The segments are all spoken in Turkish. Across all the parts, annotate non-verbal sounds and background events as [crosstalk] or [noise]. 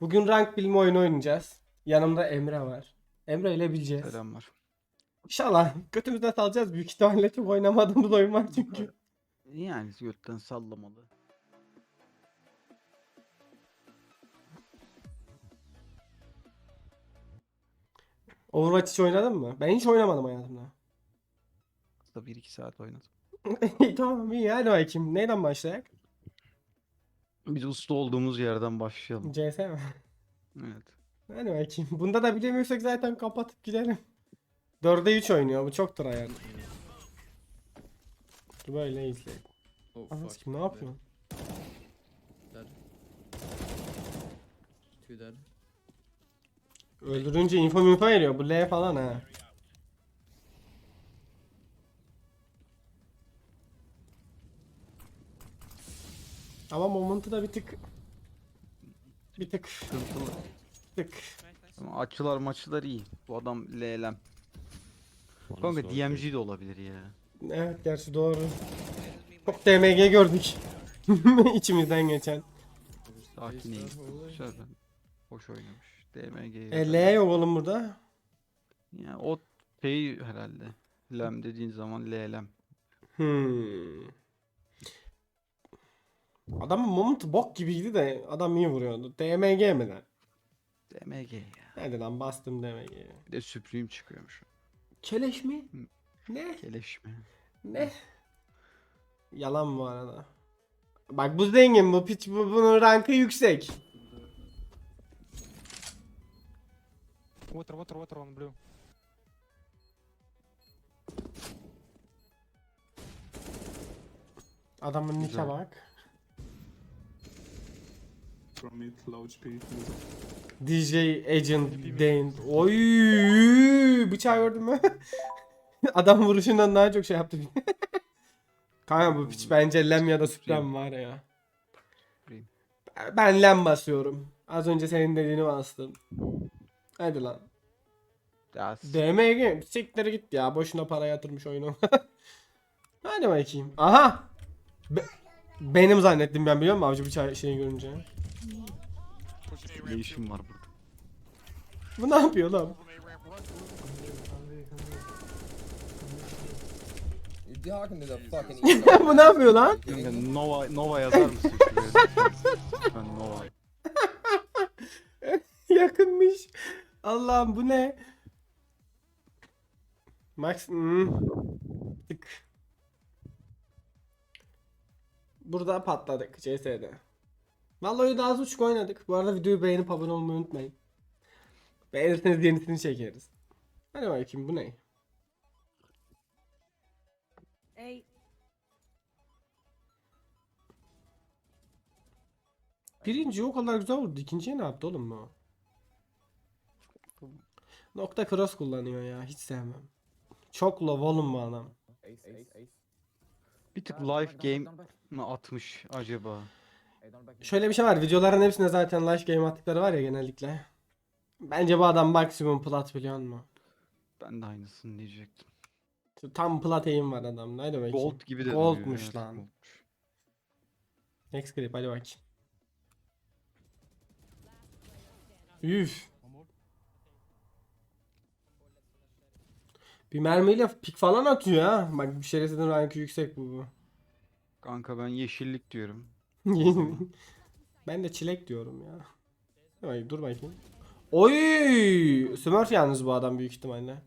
Bugün rank bilme oyunu oynayacağız. Yanımda Emre var. Emre ile bileceğiz. Selamlar. İnşallah [laughs] götümüzden salacağız. Büyük ihtimalle çok oynamadığımız oyun var çünkü. [laughs] Yani götten sallamalı. Overwatch hiç oynadın mı? Ben hiç oynamadım hayatımda. Aslında 1-2 saat oynadım. [laughs] Tamam iyi hadi bakayım. Neyden başlayak? Biz usta olduğumuz yerden başlayalım. CS mi? Evet. Hadi bakayım. Bunda da bilemiyorsak zaten kapatıp gidelim. 4'e 3 oynuyor. Bu çoktur ayar. Dur Böyle izleyelim. Oh fuck. kim ne yapıyorsun? Dead. Two dead. Öldürünce info info veriyor. Bu L falan ha. Ama moment'u da bir tık bir tık Sıkıntılı. tık. Ama açılar maçılar iyi. Bu adam LLM. Kanka DMG de olabilir ya. Evet gerçi doğru. Çok DMG gördük. [laughs] İçimizden geçen. Sakin iyi. Güzel ben. Hoş oynamış. DMG. E, L yok oğlum burada. Ya o şey herhalde. Lem dediğin zaman LLM. Hmm. Adamın momentu bok gibiydi de adam iyi vuruyordu. DMG mi lan? DMG ya. Hadi lan bastım DMG'ye. Bir de Supreme çıkıyormuş. Keleş mi? Ne? Keleş mi? Ne? Yalan bu arada. Bak bu zengin bu piç bu, bunun rankı yüksek. Water, water, water on blue. Adamın nike bak. From mid, low HP. DJ Agent Dane. Oy bıçağı gördün mü? [laughs] Adam vuruşundan daha çok şey yaptı. [laughs] Kanka bu piç bence Lem ya da Supreme var ya. Ben Lem basıyorum. Az önce senin dediğini bastım. Hadi lan. DMG siktir git ya. Boşuna para yatırmış oyunu. [laughs] Hadi bakayım. Aha. Be- benim zannettim ben biliyor musun avcı bıçağı şeyi görünce. Ne işim var burada? Bu ne yapıyor lan? You're talking to the fucking [laughs] ego. Bu ne yapıyor lan? Kanka Nova, Nova yazar mısın? Lütfen Nova. [laughs] Yakınmış. Allah'ım bu ne? Max hmm. Tık. Burada patladık CS'de. Vallahi daha az buçuk oynadık. Bu arada videoyu beğenip abone olmayı unutmayın. Beğenirseniz yenisini çekeriz. Hadi bakayım bu ne? Eight. Birinci o kadar güzel vurdu. İkinciye ne yaptı oğlum bu? Nokta cross kullanıyor ya. Hiç sevmem. Çok low oğlum bu adam. Ace, ace, ace. Bir tık live game mi atmış acaba? Şöyle bir şey var. Videoların hepsinde zaten live game attıkları var ya genellikle. Bence bu adam maksimum plat biliyor musun? Ben de aynısını diyecektim. Tam plat aim var adamda. Hadi bakayım. Gold gibi de Goldmuş duruyor, evet, lan. goldmuş. Next clip hadi bakayım. Üf. Bir mermiyle pik falan atıyor ha. Bak bir şerefsizin rankı yüksek bu. bu. Kanka ben yeşillik diyorum. [laughs] ben de çilek diyorum ya. Ay, dur bakayım. Oy! Smurf yalnız bu adam büyük ihtimalle.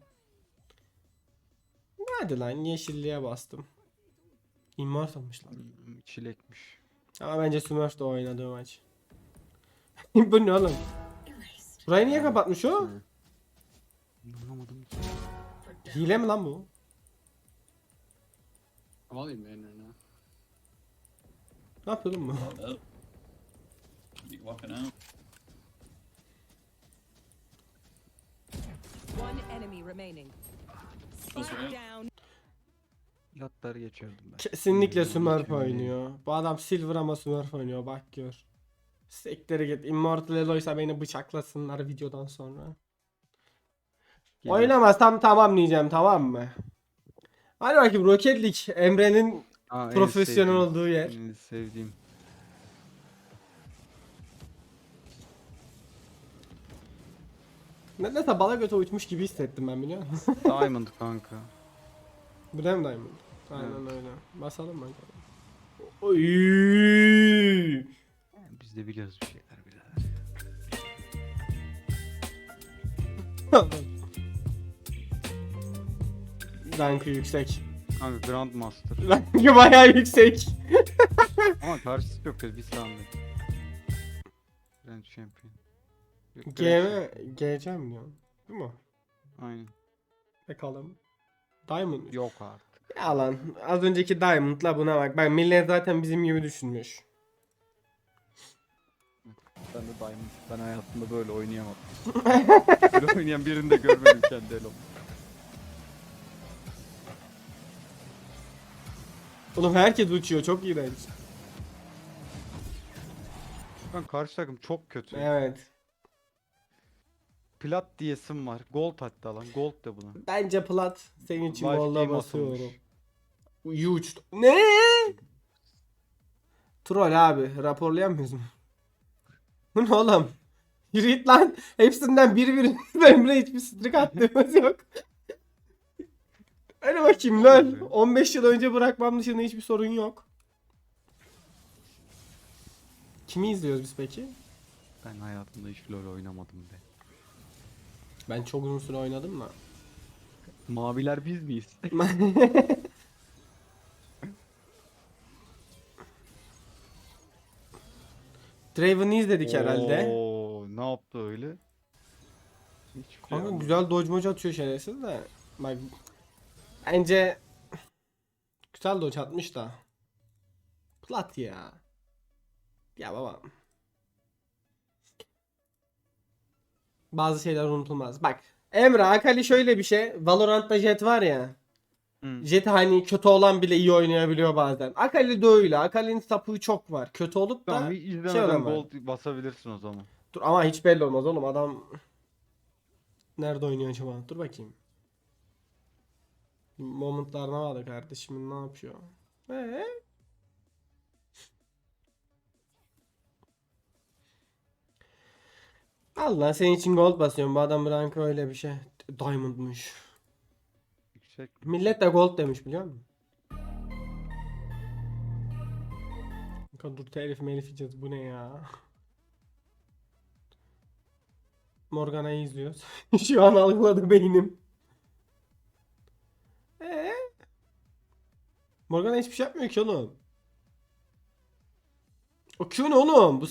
Hadi lan yeşilliğe bastım. Immortal'mış lan. Çilekmiş. Ama bence Smurf de oynadığı maç. [laughs] bu ne oğlum? Burayı niye kapatmış o? Anlamadım ki. Hile mi lan bu? Right now. Ne yapıyor oğlum bu? You walking out. One enemy remaining. Spike down. Geçerdim ben. Kesinlikle Smurf oynuyor. Bu adam Silver ama Smurf oynuyor bak gör. Sektere git. Immortal Eloy'sa beni bıçaklasınlar videodan sonra. Oynamazsam tamam diyeceğim tamam mı? Hadi bakayım Rocket League Emre'nin Aa, en profesyonel sevdiğim- olduğu yer. En sevdiğim. Nedense bala götü uçmuş gibi hissettim ben biliyor musun? [laughs] Diamond kanka. Bu da mı Diamond? Aynen Evet. öyle. Basalım bakalım. Oy! Biz de biliyoruz bir şeyler birader. [laughs] Rankı yüksek. Kanka Grandmaster. [laughs] Rankı bayağı yüksek. [laughs] Ama karşısı kötü bir sandık. Grand Champion. Yok, Grand G mi? Champion. GC mi diyorsun? Değil mi? Aynen. Bakalım. Diamond. Yok artık. Yalan. Az önceki Diamond'la buna bak. Bak millet zaten bizim gibi düşünmüş. Ben de Diamond. Ben hayatımda böyle oynayamadım. [laughs] böyle oynayan birini de görmedim kendi elim. Oğlum herkes uçuyor. Çok iğrenç. Ben karşı takım çok kötü. Evet. Plat diyesim var. Gold hatta lan. Gold de buna. Bence plat senin için Life game basıyorum. atılmış. Ne? Troll abi. Raporlayamıyoruz mu? Bu ne oğlum? Yürü git lan. Hepsinden biri biri. [laughs] Emre hiçbir strik attığımız yok. Hadi bakayım lol. 15 yıl önce bırakmam dışında hiçbir sorun yok. Kimi izliyoruz biz peki? Ben hayatımda hiç LoL oynamadım be. Ben çok uzun süre oynadım da. Maviler biz miyiz? [laughs] Draven'ı izledik herhalde. Oo, ne yaptı öyle? Hiç Kanka güzel dodge moc atıyor şerefsiz de. Bak bence güzel dodge atmış da. Plat ya. Ya baba. Bazı şeyler unutulmaz. Bak Emre Akali şöyle bir şey. Valorant'ta Jet var ya. Hı. Jet hani kötü olan bile iyi oynayabiliyor bazen. Akali de öyle. Akali'nin sapığı çok var. Kötü olup da Tamam izlemeden şey olamaz. gold basabilirsin o zaman. Dur ama hiç belli olmaz oğlum adam nerede oynuyor acaba? Dur bakayım. Momentlarına bağlı kardeşimin ne yapıyor? Ee? Allah senin için gold basıyorum. Bu adam rankı öyle bir şey. Diamond'muş. Yüksek. Millet de gold demiş biliyor musun? Dur telif melif yiyeceğiz. Bu ne ya? Morgana'yı izliyoruz. [laughs] Şu an algıladı beynim. Morgana hiçbir şey yapmıyor ki oğlum. O Q ne oğlum? Bu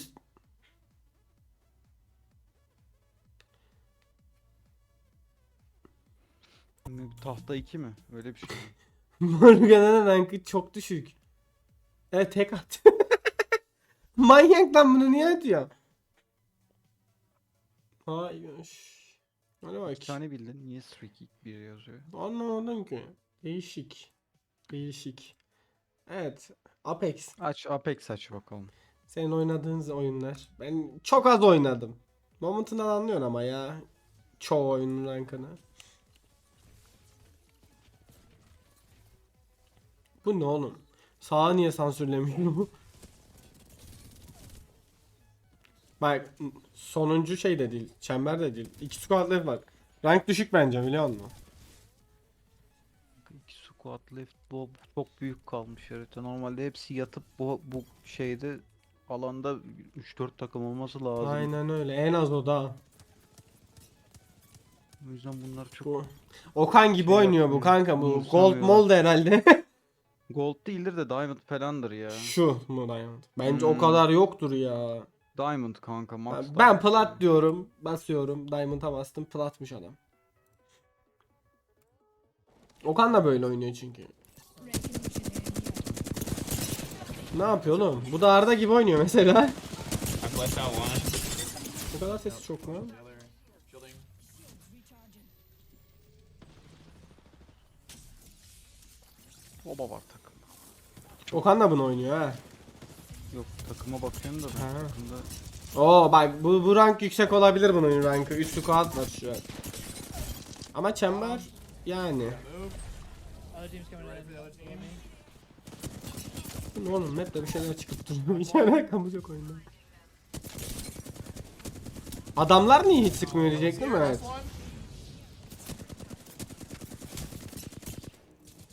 Tahta 2 mi? Öyle bir şey. [laughs] Morgana'nın rankı çok düşük. Evet tek at. [laughs] Manyak lan bunu niye atıyor? Hayır. Hadi bak. Bir tane bildin. Niye streak 1 yazıyor? Anlamadım ki. Değişik. Değişik. Evet. Apex. Aç Apex aç bakalım. Senin oynadığın oyunlar. Ben çok az oynadım. Moment'ından anlıyorsun ama ya. Çoğu oyunun rankını. Bu ne oğlum? Sağa niye sansürlemiş bu? [laughs] Bak sonuncu şey de değil. Çember de değil. İki squad var. Rank düşük bence biliyor musun? 2 squad left bu çok büyük kalmış harita. Normalde hepsi yatıp bu bu şeyde alanda 3-4 takım olması lazım. Aynen öyle. En az o da. O yüzden bunlar çok Bu. Okan gibi Şey oynuyor bu kanka bu. Gold umursamıyorlar. mold herhalde. [laughs] gold değildir de diamond falandır ya. Şu mu Diamond? Bence o Hmm. kadar yoktur ya. Diamond kanka max. Ben, ben plat diyorum. Basıyorum. Diamond'a bastım. Platmış adam. Okan da böyle oynuyor çünkü. Ne yapıyor oğlum? Bu da Arda gibi oynuyor mesela. Bu kadar sesi çok mu? Oba var takımda. Okan da bunu oynuyor ha. Yok takıma bakıyorum da ben Ha. takımda Oo bak bu, bu rank yüksek olabilir bunun rankı. 3 squad var şu an. Ama çember yani. Ne oğlum map'te bir şeyler çıkıp duruyor. [laughs] Hiç alakamız yok oyunda. Adamlar niye hiç sıkmıyor diyecektim evet.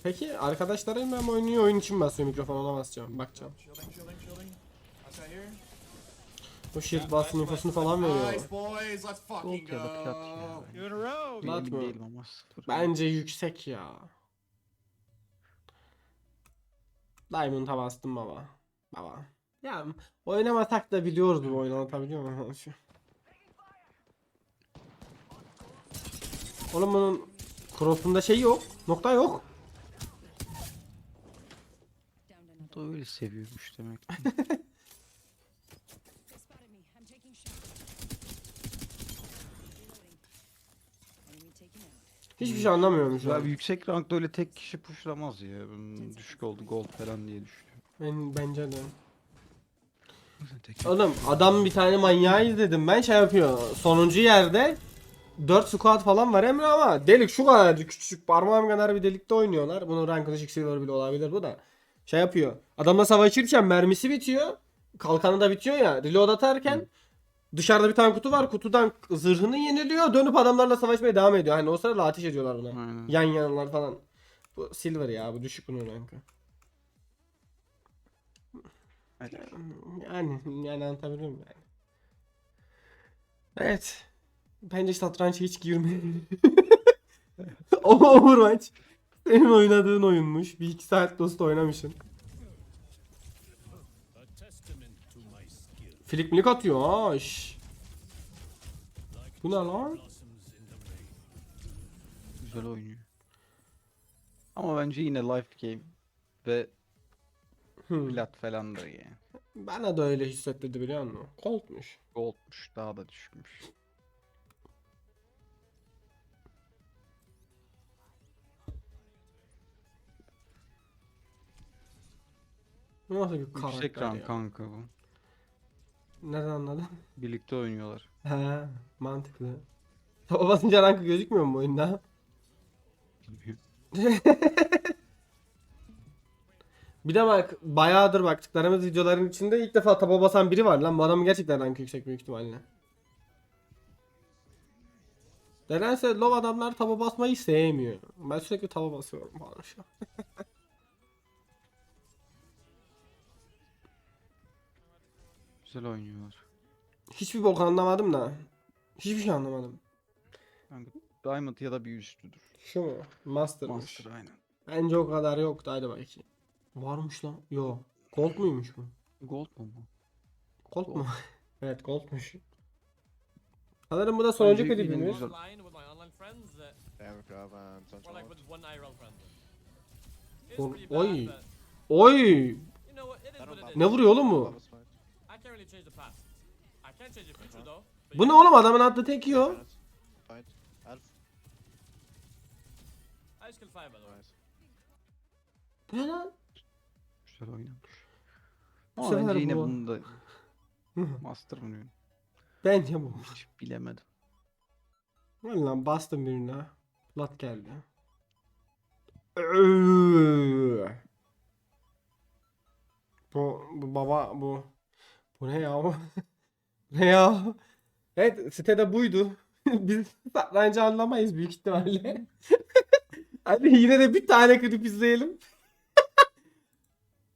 Peki arkadaşlarım ben oynuyor oyun için basıyor mikrofon ona basacağım bakacağım. O shield bassın infosunu falan veriyor. boys. Let's Gold ya da plat ya. You in a row. Lat Emin mı? değilim ama sıfır. Bence yüksek ya. Diamond'a bastım baba. Baba. Ya oynamasak da biliyoruz bu oyunu anlatabiliyor muyum? Şu- Oğlum bunun cross'unda şey yok. Nokta yok. O da öyle seviyormuş demek. [laughs] Hiçbir şey anlamıyorum şu Ya an. yüksek rankta öyle tek kişi pushlamaz ya. Hmm, Düşük oldu gold falan diye düşünüyorum. Ben, bence de. Tek Oğlum adam bir tane manyağı izledim ben şey yapıyor. Sonuncu yerde 4 squad falan var Emre ama delik şu kadar küçücük parmağım kadar bir delikte oynuyorlar. Bunun rank düşük silver bile olabilir bu da. Şey yapıyor. Adamla savaşırken mermisi bitiyor. Kalkanı da bitiyor ya. Reload atarken dışarıda bir tane kutu var. Kutudan zırhını yeniliyor. Dönüp adamlarla savaşmaya devam ediyor. Hani o sırada ateş ediyorlar buna. Aynen. Yan yanalar falan. Bu silver ya bu düşük bunun rankı. Yani yani anlatabiliyor muyum yani? Evet. Bence satrança hiç girmeyin. [laughs] Overwatch. Senin oynadığın oyunmuş. Bir iki saat dost oynamışsın. Flick milik atıyor ha. şş. Bu ne lan? Güzel oynuyor. Ama bence yine life game ve Hmm. plat falandır yani. Bana da öyle hissettirdi biliyor musun? Colt'muş. Goldmuş daha da düşükmüş. Nasıl bir karakter Yüksek ya? kanka bu. Nereden anladın? Birlikte oynuyorlar. He mantıklı. Taba basınca rankı gözükmüyor mu oyunda? Bilmiyorum. [laughs] Bir de bak bayağıdır baktıklarımız videoların içinde ilk defa taba basan biri var lan. Bu adamın gerçekten rankı yüksek büyük ihtimalle. Nedense low adamlar taba basmayı sevmiyor. Ben sürekli taba basıyorum falan şu an. [laughs] Güzel oynuyorlar. Hiçbir bok anlamadım da. Hiçbir şey anlamadım. Kanka Diamond ya da bir üstüdür. Şu mu? Master'mış. Master aynen. Bence o kadar yoktu hadi bakayım. Varmış lan. Yo. Gold muymuş bu? Gold mu bu? Gold mu? [laughs] evet goldmuş. Sanırım bu da sonuncu klibimiz. oy. Oy! Ne vuruyor oğlum bu? I can't really change the past. I can change the future though. But Bu ne oğlum adamın attığı tek yiyor. I just killed five by the way. Bu ne lan? Güzel oynamış. Bu Ama sefer bence yine bu. bunu da [laughs] Master mı diyorum? Bence bu. Hiç bilemedim. Lan lan bastım birine. Lat geldi. [laughs] Bu, bu baba bu. Bu ne ya? [laughs] ne ya? Evet sitede buydu. [laughs] Biz satrancı anlamayız büyük ihtimalle. [laughs] Hadi yine de bir tane klip izleyelim.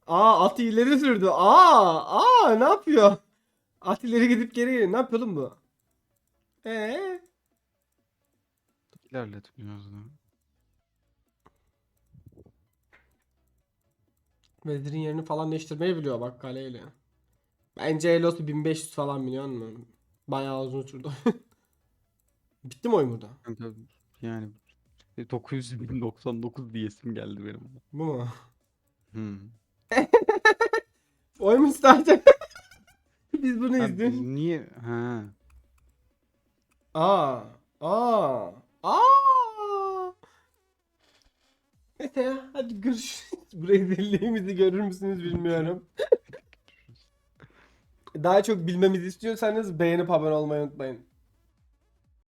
aa at ileri sürdü. Aa aa ne yapıyor? At ileri gidip geri geliyor. Ne yapıyor oğlum bu? Eee? İlerlet biraz daha. Vezirin yerini falan değiştirmeyi biliyor bak kaleyle. Bence Elos'u 1500 falan biliyor musun? Bayağı uzun sürdü. [laughs] Bitti mi oyun burada? Yani 999 diyesim geldi benim. Bu mu? Hmm. [laughs] Mu sadece? [laughs] Biz bunu izliyoruz. niye? Ha. Aa. Aa. Aa. Neyse ya hadi görüşürüz. Burayı deliliğimizi görür müsünüz bilmiyorum. Daha çok bilmemizi istiyorsanız beğenip abone olmayı unutmayın.